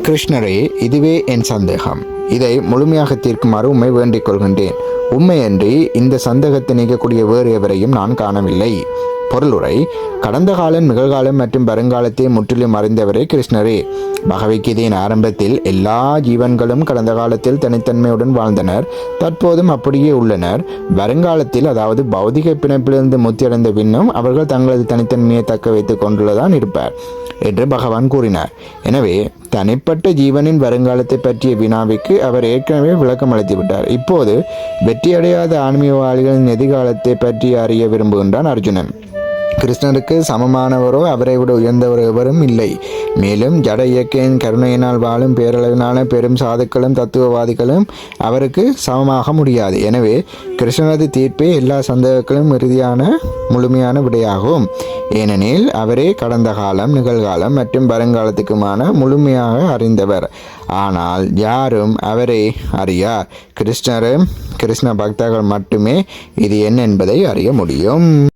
கிருஷ்ணரே இதுவே என் சந்தேகம். இதை முழுமையாக தீர்க்குமாறு உண்மை வேண்டிக் கொள்கின்றேன். உண்மையன்றி இந்த சந்தேகத்தை நீக்கக்கூடிய வேறு எவரையும் நான் காணவில்லை. பொருளுரை கடந்த காலம் நிகழ்காலம் மற்றும் வருங்காலத்தை முற்றிலும் அறிந்தவரே கிருஷ்ணரே. பகவத்கீதையின் ஆரம்பத்தில் எல்லா ஜீவன்களும் கடந்த காலத்தில் தனித்தன்மையுடன் வாழ்ந்தனர். தற்போதும் அப்படியே உள்ளனர். வருங்காலத்தில் அதாவது பௌதிக பிணைப்பிலிருந்து முத்தியடைந்த பின்னும் அவர்கள் தங்களது தனித்தன்மையை தக்க வைத்துக் கொண்டுள்ளதான் இருப்பார் என்று பகவான் கூறினார். எனவே தனிப்பட்ட ஜீவனின் வருங்காலத்தை பற்றிய வினாவிற்கு அவர் ஏற்கனவே விளக்கம் அளித்து விட்டார் இப்போது வெற்றியடையாத ஆன்மீகவாதிகளின் எதிர்காலத்தை பற்றி அறிய விரும்புகின்றான் அர்ஜுனன். கிருஷ்ணருக்கு சமமானவரோ அவரை விட உயர்ந்தவர் எவரும் இல்லை. மேலும் ஜட இயற்கையின் கருணையினால் வாழும் பேரளவிலான பெரும் சாதுக்களும் தத்துவவாதிகளும் அவருக்கு சமமாக முடியாது. எனவே கிருஷ்ணரது தீர்ப்பே எல்லா சந்தேகங்களும் இறுதியான முழுமையான விடையாகும். ஏனெனில் அவரே கடந்த காலம் நிகழ்காலம் மற்றும் வருங்காலத்துக்குமான முழுமையாக அறிந்தவர். ஆனால் யாரும் அவரை அறியார். கிருஷ்ணரும் கிருஷ்ண பக்தர்கள் மட்டுமே இது என்ன என்பதை அறிய முடியும்.